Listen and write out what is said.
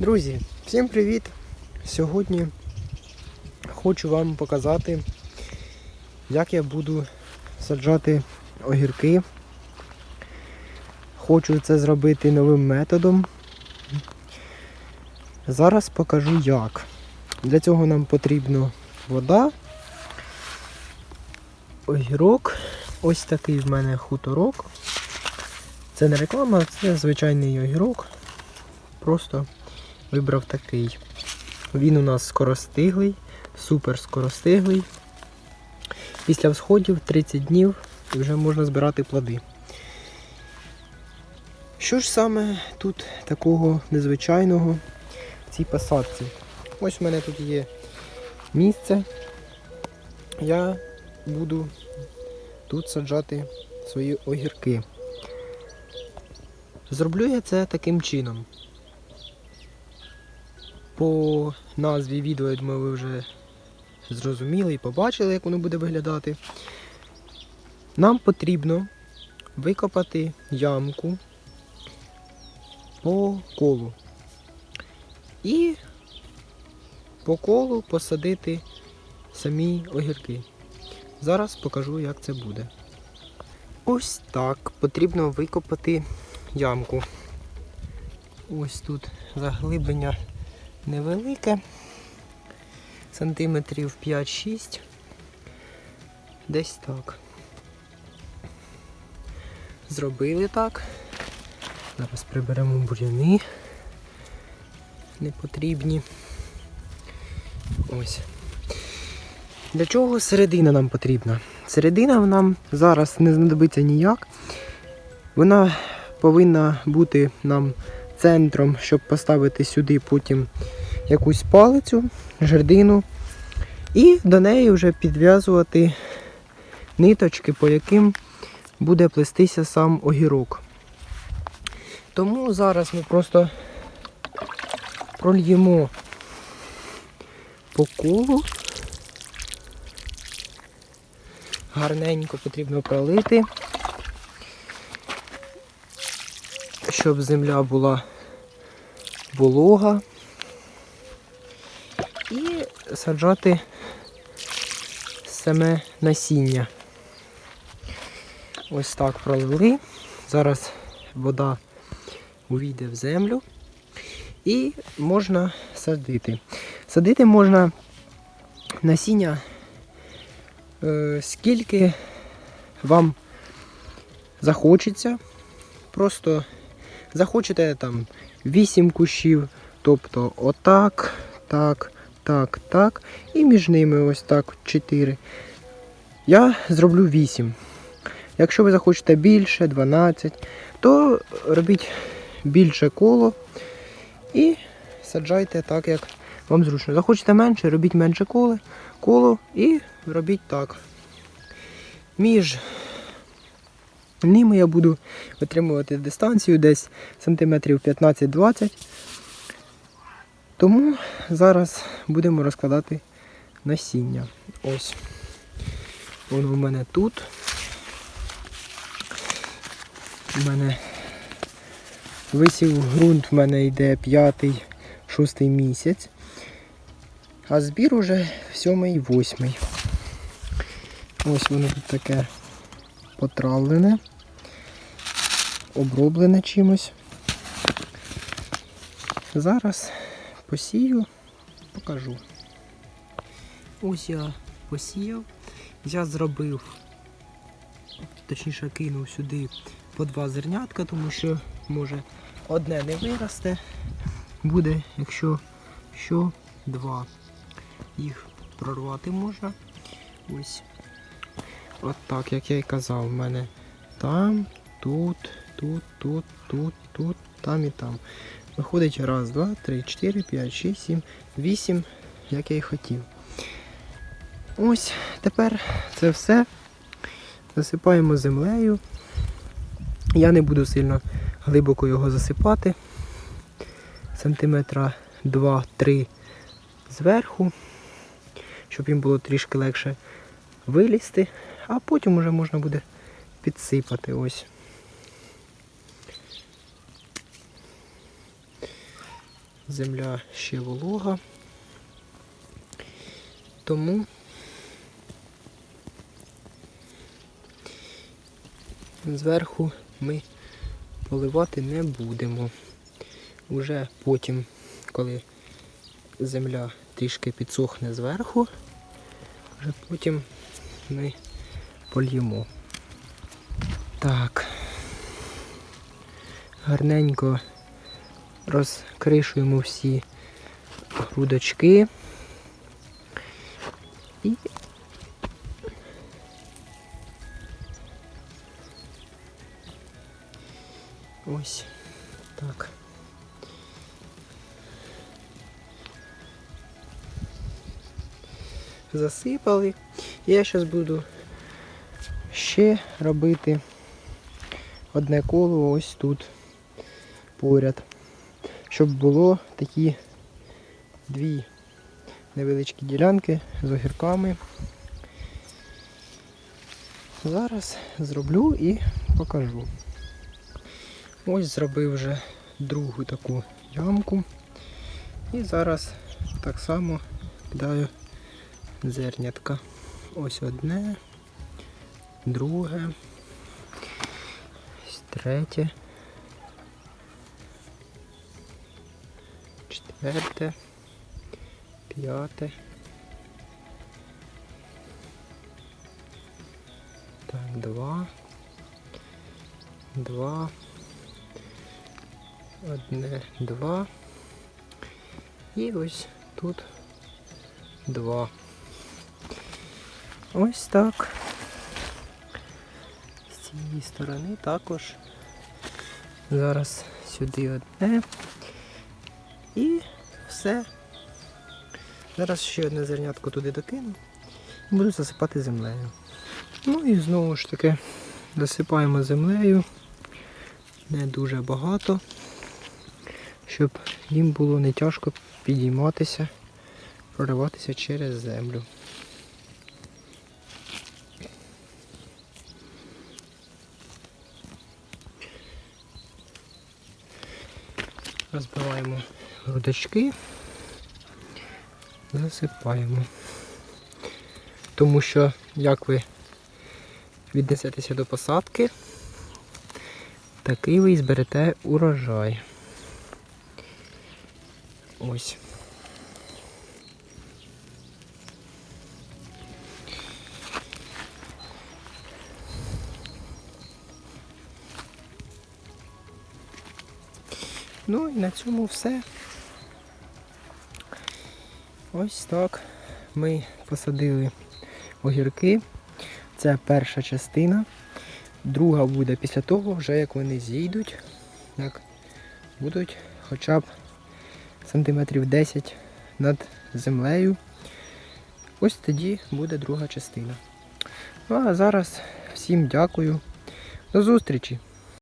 Друзі, всім привіт! Сьогодні хочу вам показати, як я буду саджати огірки. Хочу це зробити новим методом. Зараз покажу як. Для цього нам потрібна вода, огірок. Ось такий в мене хуторок. Це не реклама, це звичайний огірок. Просто вибрав такий. Він у нас скоростиглий, супер скоростиглий. Після всходів 30 днів і вже можна збирати плоди. Що ж саме тут такого незвичайного в цій посадці? Ось у мене тут є місце. Я буду тут саджати свої огірки. Зроблю я це таким чином. По назві відео, я думаю, ви вже зрозуміли і побачили, як воно буде виглядати. Нам потрібно викопати ямку по колу. І по колу посадити самі огірки. Зараз покажу, як це буде. Ось так потрібно викопати ямку. Ось тут заглиблення невелике, сантиметрів 5-6. Десь так. Зробили так. Зараз приберемо бур'яни непотрібні. Ось. Для чого середина нам потрібна? Середина нам зараз не знадобиться ніяк. Вона повинна бути нам центром, щоб поставити сюди потім якусь палицю, жердину, і до неї вже підв'язувати ниточки, по яким буде плестися сам огірок. Тому зараз ми просто прольємо по колу. Гарненько потрібно пролити, щоб земля була волога. Саджати саме насіння. Ось так пролили. Зараз вода увійде в землю і можна садити. Садити можна насіння е, скільки вам захочеться. Просто захочете там 8 кущів, тобто отак, так, так, так. І між ними ось так 4. Я зроблю 8. Якщо ви захочете більше, 12, то робіть більше коло і саджайте так, як вам зручно. Захочете менше, робіть менше коло, коло і робіть так. Між ними я буду витримувати дистанцію десь сантиметрів 15-20. Тому зараз будемо розкладати насіння. Ось. Воно в мене тут. У мене висів ґрунт в мене йде п'ятий, шостий місяць. А збір уже сьомий, восьмий. Ось воно тут таке потравлене, оброблене чимось. Зараз посію, покажу. Ось я посіяв. Я зробив, точніше кинув сюди по два зернятка, тому що може одне не виросте. Буде, якщо що, два. Їх прорвати можна. Ось. От так, як я і казав, в мене там, тут, тут, тут, тут, тут, там і там. Виходить раз, два, три, чотири, п'ять, шість, сім, вісім, як я і хотів. Ось, тепер це все. Засипаємо землею. Я не буду сильно глибоко його засипати. Сантиметра 2-3 зверху, щоб їм було трішки легше вилізти, а потім вже можна буде підсипати ось. Земля ще волога. Тому зверху ми поливати не будемо. Уже потім, коли земля трішки підсохне зверху, вже потім ми польємо. Так. Гарненько розкришуємо всі грудочки. І ось так. Засипали. Я зараз буду ще робити одне коло ось тут поряд. Щоб було такі дві невеличкі ділянки з огірками. Зараз зроблю і покажу. Ось зробив вже другу таку ямку. І зараз так само кидаю зернятка. Ось одне, друге, третє, четверте, п'яте. Так, два. Два. Одне, два. І ось тут два. Ось так. З цієї сторони також. Зараз сюди одне. І все. Зараз ще одне зернятко туди докину. І буду засипати землею. Ну і знову ж таки засипаємо землею. Не дуже багато, щоб їм було не тяжко підійматися, прориватися через землю. Розбиваємо грудочки, засипаємо. Тому що, як ви віднесетеся до посадки, такий ви і зберете урожай. Ось. Ну і на цьому все. Ось так ми посадили огірки. Це перша частина. Друга буде після того, вже як вони зійдуть, як будуть хоча б сантиметрів 10 над землею. Ось тоді буде друга частина. Ну а зараз всім дякую. До зустрічі!